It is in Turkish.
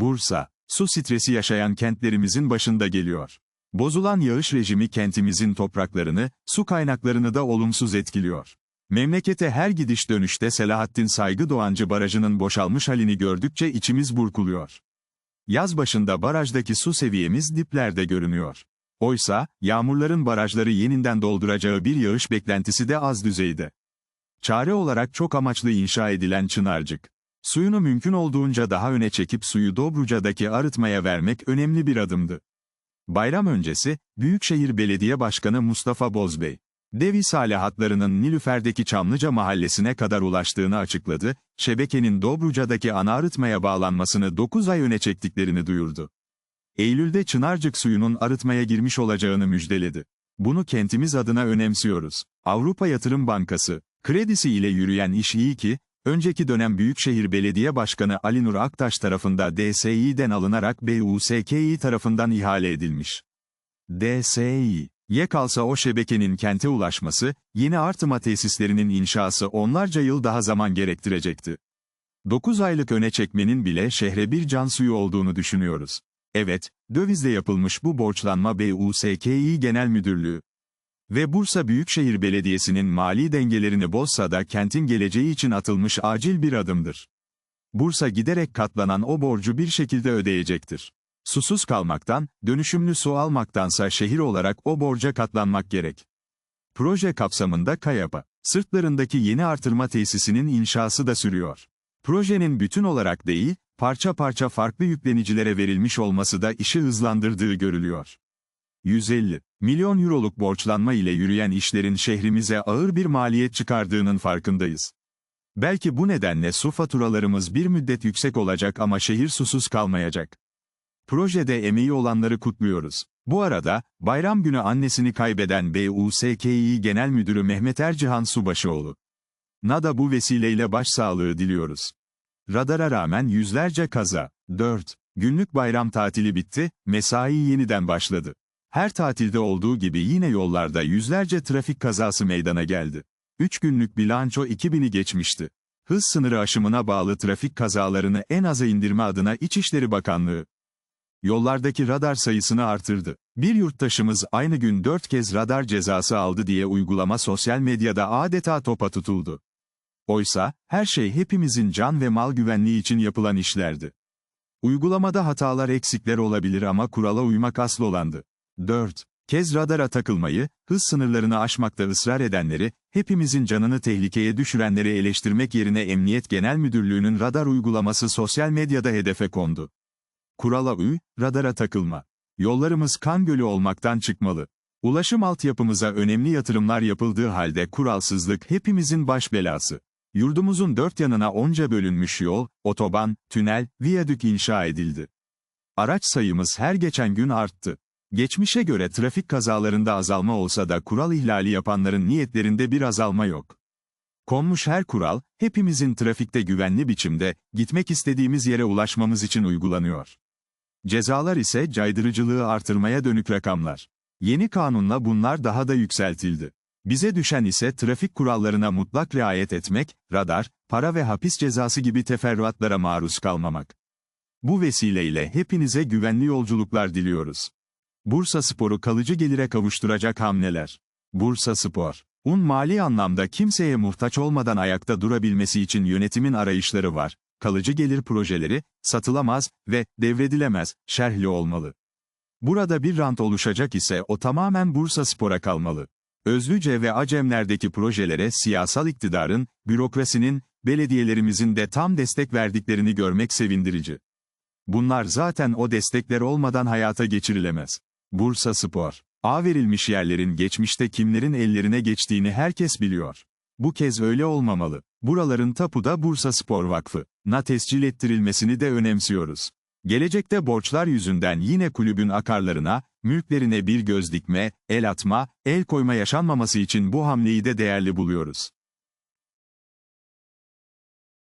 Bursa, su stresi yaşayan kentlerimizin başında geliyor. Bozulan yağış rejimi kentimizin topraklarını, su kaynaklarını da olumsuz etkiliyor. Memlekete her gidiş dönüşte Selahattin Saygı Doğancı Barajı'nın boşalmış halini gördükçe içimiz burkuluyor. Yaz başında barajdaki su seviyemiz diplerde görünüyor. Oysa, yağmurların barajları yeniden dolduracağı bir yağış beklentisi de az düzeyde. Çare olarak çok amaçlı inşa edilen Çınarcık. Suyunu mümkün olduğunca daha öne çekip suyu Dobruca'daki arıtmaya vermek önemli bir adımdı. Bayram öncesi, Büyükşehir Belediye Başkanı Mustafa Bozbey, dev ishale hatlarının Nilüfer'deki Çamlıca mahallesine kadar ulaştığını açıkladı, şebekenin Dobruca'daki ana arıtmaya bağlanmasını 9 ay öne çektiklerini duyurdu. Eylül'de Çınarcık suyunun arıtmaya girmiş olacağını müjdeledi. Bunu kentimiz adına önemsiyoruz. Avrupa Yatırım Bankası, kredisi ile yürüyen iş iyi ki, önceki dönem Büyükşehir Belediye Başkanı Ali Nur Aktaş tarafında DSİ'den alınarak BUSKİ tarafından ihale edilmiş. DSİ, ye kalsa o şebekenin kente ulaşması, yeni artıma tesislerinin inşası onlarca yıl daha zaman gerektirecekti. 9 aylık öne çekmenin bile şehre bir can suyu olduğunu düşünüyoruz. Evet, dövizle yapılmış bu borçlanma BUSKİ Genel Müdürlüğü ve Bursa Büyükşehir Belediyesi'nin mali dengelerini bozsa da kentin geleceği için atılmış acil bir adımdır. Bursa giderek katlanan o borcu bir şekilde ödeyecektir. Susuz kalmaktan, dönüşümlü su almaktansa şehir olarak o borca katlanmak gerek. Proje kapsamında Kayapa, sırtlarındaki yeni artırma tesisinin inşası da sürüyor. Projenin bütün olarak değil, parça parça farklı yüklenicilere verilmiş olması da işi hızlandırdığı görülüyor. 150 milyon euroluk borçlanma ile yürüyen işlerin şehrimize ağır bir maliyet çıkardığının farkındayız. Belki bu nedenle su faturalarımız bir müddet yüksek olacak ama şehir susuz kalmayacak. Projede emeği olanları kutluyoruz. Bu arada, bayram günü annesini kaybeden BUSKİ Genel Müdürü Mehmet Ercihan Subaşıoğlu. NADA bu vesileyle başsağlığı diliyoruz. Radara rağmen yüzlerce kaza. 4. Günlük bayram tatili bitti, mesai yeniden başladı. Her tatilde olduğu gibi yine yollarda yüzlerce trafik kazası meydana geldi. 3 günlük bilanço 2000'i geçmişti. Hız sınırı aşımına bağlı trafik kazalarını en aza indirme adına İçişleri Bakanlığı, yollardaki radar sayısını artırdı. Bir yurttaşımız aynı gün 4 kez radar cezası aldı diye uygulama sosyal medyada adeta topa tutuldu. Oysa, her şey hepimizin can ve mal güvenliği için yapılan işlerdi. Uygulamada hatalar eksikler olabilir ama kurala uymak asıl olandı. 4. Kez radara takılmayı, hız sınırlarını aşmakta ısrar edenleri, hepimizin canını tehlikeye düşürenleri eleştirmek yerine Emniyet Genel Müdürlüğü'nün radar uygulaması sosyal medyada hedefe kondu. Kurala uy, radara takılma. Yollarımız kan gölü olmaktan çıkmalı. Ulaşım altyapımıza önemli yatırımlar yapıldığı halde kuralsızlık hepimizin baş belası. Yurdumuzun dört yanına onca bölünmüş yol, otoban, tünel, viyadük inşa edildi. Araç sayımız her geçen gün arttı. Geçmişe göre trafik kazalarında azalma olsa da kural ihlali yapanların niyetlerinde bir azalma yok. Konmuş her kural, hepimizin trafikte güvenli biçimde, gitmek istediğimiz yere ulaşmamız için uygulanıyor. Cezalar ise caydırıcılığı artırmaya dönük rakamlar. Yeni kanunla bunlar daha da yükseltildi. Bize düşen ise trafik kurallarına mutlak riayet etmek, radar, para ve hapis cezası gibi teferruatlara maruz kalmamak. Bu vesileyle hepinize güvenli yolculuklar diliyoruz. Bursa Spor'u kalıcı gelire kavuşturacak hamleler. Bursa Spor. Un mali anlamda kimseye muhtaç olmadan ayakta durabilmesi için yönetimin arayışları var. Kalıcı gelir projeleri, satılamaz ve devredilemez, şerhli olmalı. Burada bir rant oluşacak ise o tamamen Bursa Spor'a kalmalı. Özlüce ve Acemler'deki projelere siyasal iktidarın, bürokrasinin, belediyelerimizin de tam destek verdiklerini görmek sevindirici. Bunlar zaten o destekler olmadan hayata geçirilemez. Bursa Spor. A verilmiş yerlerin geçmişte kimlerin ellerine geçtiğini herkes biliyor. Bu kez öyle olmamalı. Buraların tapu da Bursa Spor Vakfı. Na tescil ettirilmesini de önemsiyoruz. Gelecekte borçlar yüzünden yine kulübün akarlarına, mülklerine bir göz dikme, el atma, el koyma yaşanmaması için bu hamleyi de değerli buluyoruz.